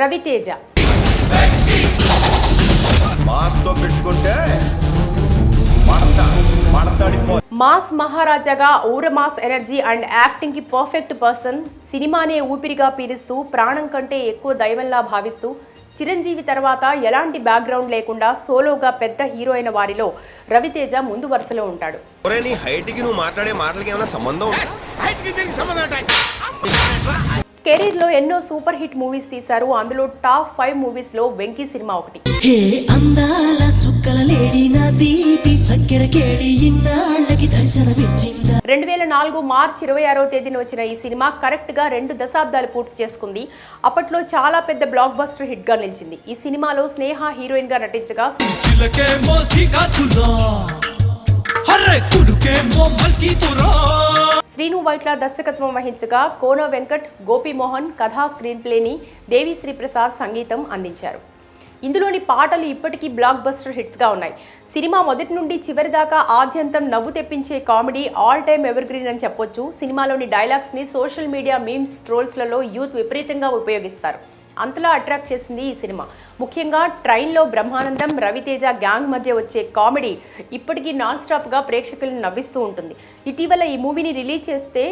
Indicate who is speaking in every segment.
Speaker 1: రవితేజ.
Speaker 2: మాస్తో పెట్టుకుంటే
Speaker 1: మాస్ మహారాజాగా ఊర మాస్ ఎనర్జీ అండ్ యాక్టింగ్కి పర్ఫెక్ట్ పర్సన్ సినిమానే ఊపిరిగా పీలుస్తూ ప్రాణం కంటే ఎక్కువ దైవంలా భావిస్తూ చిరంజీవి తర్వాత ఎలాంటి బ్యాక్గ్రౌండ్ లేకుండా సోలోగా పెద్ద హీరో అయిన వారిలో రవితేజ ముందు వరుసలో ఉంటాడు.
Speaker 2: హైట్కి నువ్వు మాట్లాడే మాటలకి ఏమైనా సంబంధం ఉందా
Speaker 1: కెరీర్లో ఎన్నో సూపర్ హిట్ మూవీస్ తీశారు. అందులో టాప్ ఫైవ్ మూవీస్లో వెంకీ సినిమా ఒకటి.
Speaker 3: హే అందాల చుక్కల లేడి నా దీపి చక్కెర కేడి ఇన్నాళ్ళకి దర్శనమిచ్చిందా?
Speaker 1: రెండు వేల నాలుగు మార్చి ఇరవై ఆరో తేదీన వచ్చిన ఈ సినిమా కరెక్ట్గా రెండు దశాబ్దాలు పూర్తి చేసుకుంది. అప్పట్లో చాలా పెద్ద బ్లాక్ బస్టర్ హిట్గా నిలిచింది. ఈ సినిమాలో స్నేహ హీరోయిన్గా నటించగా
Speaker 4: కులుకేమో మల్కీతురా
Speaker 1: శ్రీను వైట్ల దర్శకత్వం వహించగా కోన వెంకట్ గోపీమోహన్ కథా స్క్రీన్ ప్లేని దేవిశ్రీ ప్రసాద్ సంగీతం అందించారు. ఇందులోని పాటలు ఇప్పటికీ బ్లాక్ బస్టర్ హిట్స్గా ఉన్నాయి. సినిమా మొదటి నుండి చివరి దాకా ఆద్యంతం నవ్వు తెప్పించే కామెడీ ఆల్ టైమ్ ఎవర్గ్రీన్ అని చెప్పొచ్చు. సినిమాలోని డైలాగ్స్ని సోషల్ మీడియా మీమ్స్ ట్రోల్స్లలో యూత్ విపరీతంగా ఉపయోగిస్తారు. అంతలా అట్రాక్ట్ చేసింది ఈ సినిమా. ముఖ్యంగా ట్రైన్లో బ్రహ్మానందం రవితేజ గ్యాంగ్ మధ్య వచ్చే కామెడీ ఇప్పటికీ నాన్ స్టాప్గా ప్రేక్షకులను నవ్విస్తూ ఉంటుంది. ఇటీవల ఈ మూవీని రిలీజ్ చేస్తే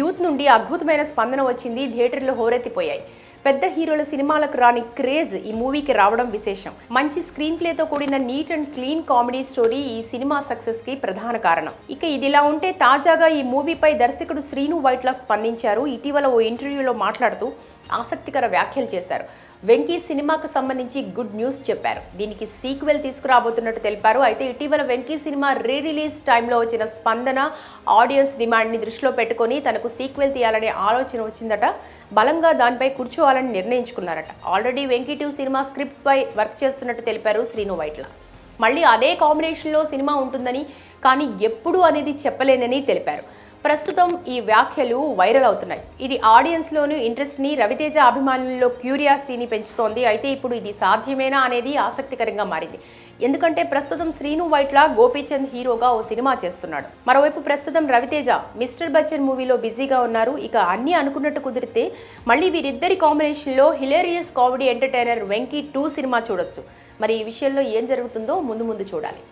Speaker 1: యూత్ నుండి అద్భుతమైన స్పందన వచ్చింది థియేటర్లు హోరెత్తిపోయాయి. పెద్ద హీరోల సినిమాలకు రాని క్రేజ్ ఈ మూవీకి రావడం విశేషం. మంచి స్క్రీన్ ప్లేతో కూడిన neat and clean comedy story ఈ సినిమా సక్సెస్కి ప్రధాన కారణం. ఇక ఇదిలా ఉంటే తాజాగా ఈ మూవీపై దర్శకుడు శ్రీను వైట్ల స్పందించారు. ఇటీవల ఓ ఇంటర్వ్యూలో మాట్లాడుతూ ఆసక్తికర వ్యాఖ్యలు చేశారు. వెంకీ సినిమాకు సంబంధించి గుడ్ న్యూస్ చెప్పారు. దీనికి సీక్వెల్ తీసుకురాబోతున్నట్టు తెలిపారు. అయితే ఇటీవల వెంకీ సినిమా రీ రిలీజ్ టైంలో వచ్చిన స్పందన ఆడియన్స్ డిమాండ్ని దృష్టిలో పెట్టుకొని తనకు సీక్వెల్ తీయాలనే ఆలోచన వచ్చిందట. బలంగా దానిపై కూర్చోవాలని నిర్ణయించుకున్నారట. ఆల్రెడీ వెంకీ టూ సినిమా స్క్రిప్ట్పై వర్క్ చేస్తున్నట్టు తెలిపారు శ్రీను వైట్ల. మళ్ళీ అదే కాంబినేషన్లో సినిమా ఉంటుందని కానీ ఎప్పుడు అనేది చెప్పలేనని తెలిపారు. ప్రస్తుతం ఈ వ్యాఖ్యలు వైరల్ అవుతున్నాయి. ఇది ఆడియన్స్లోనూ ఇంట్రెస్ట్ని రవితేజ అభిమానుల్లో క్యూరియాసిటీని పెంచుతోంది. అయితే ఇప్పుడు ఇది సాధ్యమేనా అనేది ఆసక్తికరంగా మారింది. ఎందుకంటే ప్రస్తుతం శ్రీను వైట్ల గోపీచంద్ హీరోగా ఓ సినిమా చేస్తున్నాడు. మరోవైపు ప్రస్తుతం రవితేజ మిస్టర్ బచ్చన్ మూవీలో బిజీగా ఉన్నారు. ఇక అన్నీ అనుకున్నట్టు కుదిరితే మళ్ళీ వీరిద్దరి కాంబినేషన్లో hilarious comedy entertainer Venky two cinema చూడొచ్చు. మరి ఈ విషయంలో ఏం జరుగుతుందో ముందు ముందు చూడాలి.